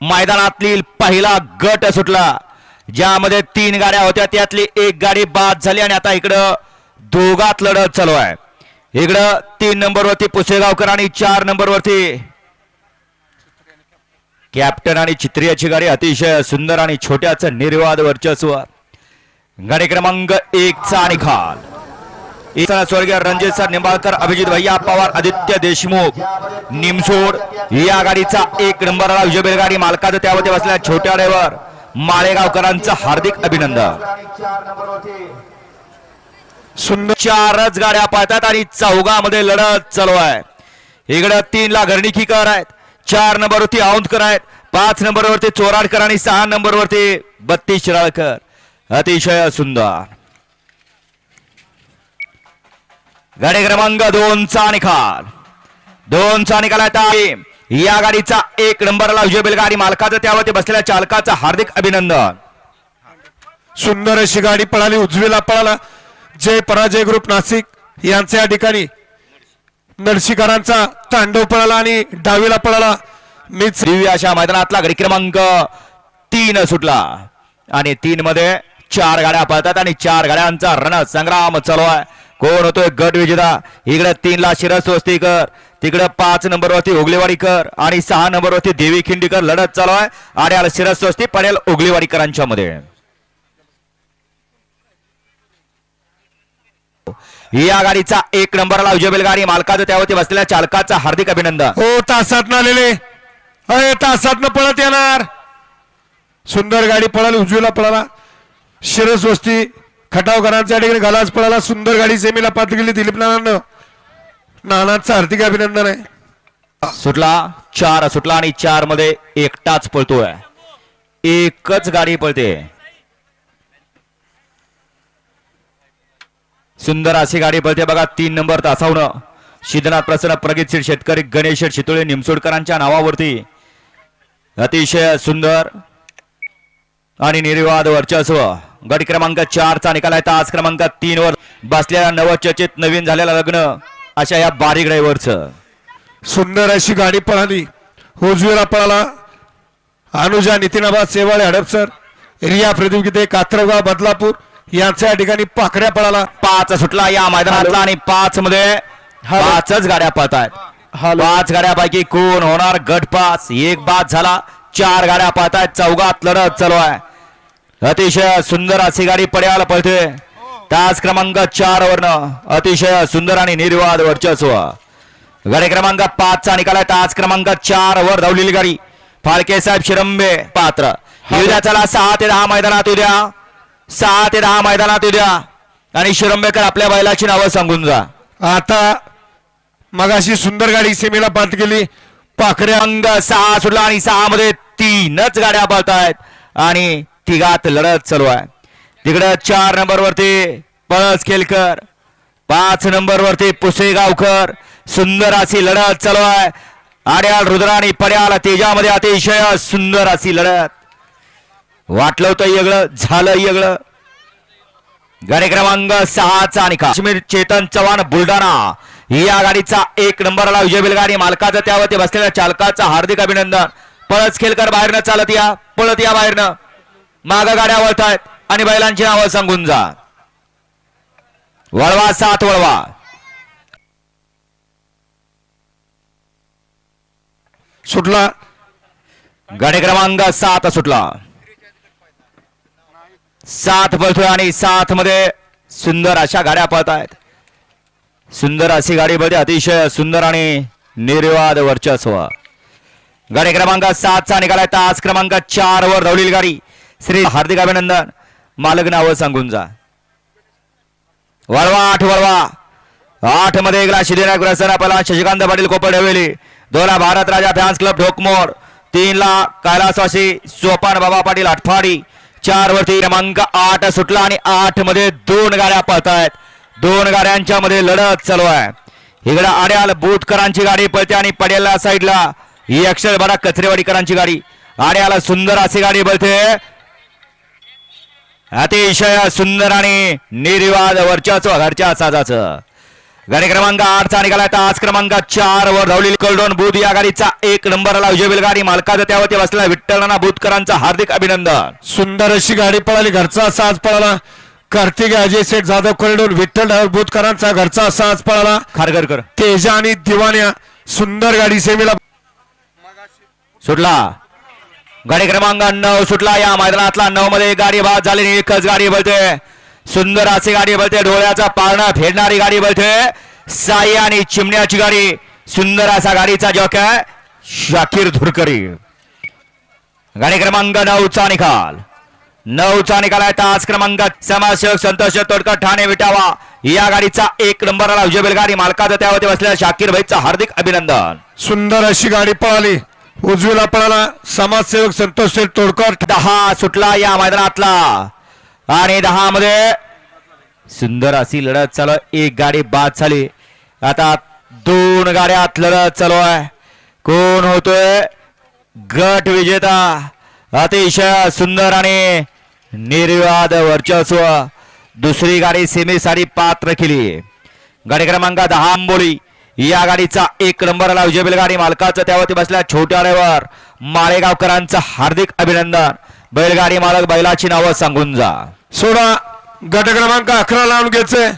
मैदानातील पहिला गट सुटला. ज्यामध्ये तीन गाड्या होत्या त्यातली एक गाडी बाद झाली आणि आता इकडं दोघात लढत चालू आहे. इकडं तीन नंबरवरती पुसेगावकर आणि चार नंबरवरती कॅप्टन आणि चित्रियाची गाडी अतिशय सुंदर आणि छोट्याचं निर्वाद वर्चस्व. गाडी क्रमांक एक चा निकाल स्वर्गीय रणजित सर निंबाळकर अभिजित भैया पवार आदित्य देशमुख निमसोड या गाडीचा एक नंबरला विजय बैलगाडी मालकाचं त्यामध्ये बसल्या छोट्या ड्रायव्हर माळेगावकरांचं हार्दिक अभिनंदन. सुंदर चारच गाड्या पाहतात आणि चौघामध्ये लढत चालू आहे. इकडं तीन ला घरणीकीकर आहेत. चार नंबरवरती औंधकर आहेत. पाच नंबरवरती चोराडकर आणि सहा नंबरवरती बत्तीस शिराळकर. अतिशय सुंदर. गाडी क्रमांक दोनचा निकाल दोनचा निकाल आहे. या गाडीचा एक नंबरला विजय बैलगाडी मालकाचं त्यावरती बसलेल्या चालकाचं हार्दिक अभिनंदन. सुंदर अशी गाडी पळाली उजवीला पळाला. जय पराजय ग्रुप नाशिक यांच्या या ठिकाणी. नरशिकारांचा तांडव पळाला आणि डावीला पळाला. मीच दिव्य अशा मैदानातला गडी क्रमांक तीन सुटला. आणि तीन मध्ये चार गाड्या पळतात आणि चार गाड्यांचा रण संग्राम चालू आहे. कोण होतोय गट विजेता? इकडे तीन ला शिरस स्वस्तीकर तिकडे पाच नंबरवरती उगलेवाडीकर आणि सहा नंबरवरती देवी खिंडीकर लढत चालू आहे. आड्याल शिरस स्वस्ती पडेल उगलेवाडीकरांच्या मध्ये. या गाडीचा एक नंबरला उजेबेल गाडी मालकाचं त्यावरती बसलेल्या चालकाचं हार्दिक अभिनंदन. हो तासात आलेले. अरे तासात पळत येणार. सुंदर गाडी पळाली उजवीला पळाला. शिरस वस्ती खटावकरांच्या ठिकाणी घालाच पळाला. सुंदर गाडी सेमीला पात्र गेली. दिलीप नानानं. नानांचं हार्दिक अभिनंदन आहे. सुटला चार सुटला आणि चारमध्ये एकटाच पळतोय. एकच गाडी पळते. सुंदर अशी गाडी पळते. बघा तीन नंबर तासावनं. सिद्धनाथ प्रसन्न प्रगीत शेठ शेतकरी गणेश शेठ शितोळे निमसोडकरांच्या नावावरती. अतिशय सुंदर आणि निर्वाद वर्चस्व. गट क्रमांक चारचा निकाल आहे. तास क्रमांक तीन वर बसलेल्या नवचर्चित नवीन झालेलं लग्न अशा या बारीक ड्रायव्हरचं. सुंदर अशी गाडी पळाली. उजवीला पळाला. अनुजा नितीनाबाद सेवाळे हडपसर रिया प्रदीप गीते कात्रगाव बदलापूर यांच्या या ठिकाणी पाखऱ्या पळाला. पाच सुटला या मैदानातला आणि पाच मध्ये पाचच गाड्या पळतायत. पाच गाड्यापैकी कोण होणार? गट पाच एक बाद झाला. चार गाड्या पळतायत. चौघात लढत चालू आहे. अतिशय सुंदर अशी गाडी पड्याला पळते तास क्रमांक चार वरनं अतिशय सुंदर आणि निर्वाद वर्चस्व. गाडी क्रमांक पाच चा निकाल तास क्रमांक चार वर धावलेली गाडी. फाळके साहेब शिरंबे पात्र. उद्या चला सहा ते दहा मैदानात उद्या सहा ते दहा मैदानात उद्या आणि शिरंबेकर आपल्या बैलाची नावं सांगून जा. आता मगाशी सुंदर गाडी सेमीला पात केली. पाखऱ्या अंग सहा सुटला आणि सहा मध्ये तीनच गाड्या पळतायत. आणि तिघात लढत चालू आहे. तिकडं चार नंबरवरती पळस केलकर पाच नंबरवरती पुसेगावकर सुंदर अशी लढत चालू आहे. आड्याल रुद्राणी पड्याल तेजामध्ये अतिशय सुंदर अशी लढत. वाटलं होतं येगळं झालं येगळं. गाडी क्रमांक सहाचा आणि काश्मीर चेतन चव्हाण बुलढाणा. या गाडीचा एक नंबरला विजय गाडी मालकाचं त्यावरती बसलेल्या चालकाचं हार्दिक अभिनंदन. पळत खेलकर बाहेरनं चालत या पळत या बाहेरनं. माग गाड्या वळतायत आणि बैलांची नावं सांगून जा. वळवा सात वळवा. सुटला. गाडी क्रमांक सात सुटला. सात पळतोय आणि सात मध्ये सुंदर अशा गाड्या पळत आहेत सुंदर अशी गाडी पळते अतिशय सुंदर आणि निर्वाद वर्चस्व. गाडी क्रमांक सातचा निकाल तास क्रमांक चार वर धावलेली गाडी. श्री हार्दिक अभिनंदन. मालक नावं सांगून जा. वळवा आठ वळवा. आठमध्ये एकला पहिला शशिकांत पाटील कोपर हवेली. दोनला भारत राजा फॅन्स क्लब ढोकमोर. तीनला कैलासवासी सोपान बाबा पाटील आठफाडी. चार वरती क्रमांक आठ सुटला आणि आठमध्ये दोन गाड्या पळतायत. दोन गाड्यांच्या मध्ये लढत चालू आहे. इकडे आड्याल बोटकरांची गाडी पळते आणि पडेला साईडला. ही अक्षर बरा कचरेवाडीकरांची गाडी. आड्याला सुंदर अशी गाडी पळते. अतिशय सुंदर आणि निर्वाद वर्चस्व घरच्या साजाचं. गाडी क्रमांक आठचा निघाला तास क्रमांक चार वर धावलेली कलडोन बुध या गाडीचा एक नंबरला विजय बैलगाडी मालकाचा त्यावरती बसलेला विठ्ठलनाना बुधकरांचं हार्दिक अभिनंदन. सुंदर अशी गाडी पळाली. घरचा साज पळाला. कार्तिक अजय शेठ जाधव कळडून विठ्ठल बुतकरांचा घरचा साज पळाला. खारघरकर तेजा आणि दिवाण्या सुंदर गाडी सेमीला सुटला. गाडी क्रमांक नऊ सुटला. या मैदानातला नऊ मध्ये गाडी बाद झाली. एकच गाडी बोलते. सुंदर अशी गाडी बोलते. डोळ्याचा पारणा फेडणारी गाडी बोलते. साई आणि चिमण्याची गाडी. सुंदर असा गाडीचा जॉक आहे. शाकीर धुरकरी. गाडी क्रमांक नऊचा निकाल. नऊचा निकाल आहे. तास क्रमांक समाजसेवक संतोष तोडकर ठाणे विटावा. या गाडीचा एक नंबरला विजय बैलगाडी मालकाचा त्यावरती बसलेल्या शाकीर भाईचा हार्दिक अभिनंदन. सुंदर अशी गाडी पळाली. उजवीला पळाला. समाजसेवक संतोष शेठ तोडकर. दहा सुटला या मैदानातला. आणि दहा मध्ये सुंदर अशी लढत चालू आहे. एक गाडी बाद झाली. आता दोन गाड्यात लढत चालू आहे. कोण होतोय? गट विजेता. अतिशय सुंदर आणि निर्वाद वर्चस्व. दुसरी गाडी सेमीसाठी पात्र केली. गाडी क्रमांक दहा आंबोली या गाडीचा एक नंबरला विजय बैलगाडी मालकाचं त्यावरती बसल्या छोट्या ड्रायव्हर माळेगावकरांचं हार्दिक अभिनंदन. बैलगाडी मालक बैलाची नावं सांगून जा. सोडा गट क्रमांक अकरा लावून घ्यायचंय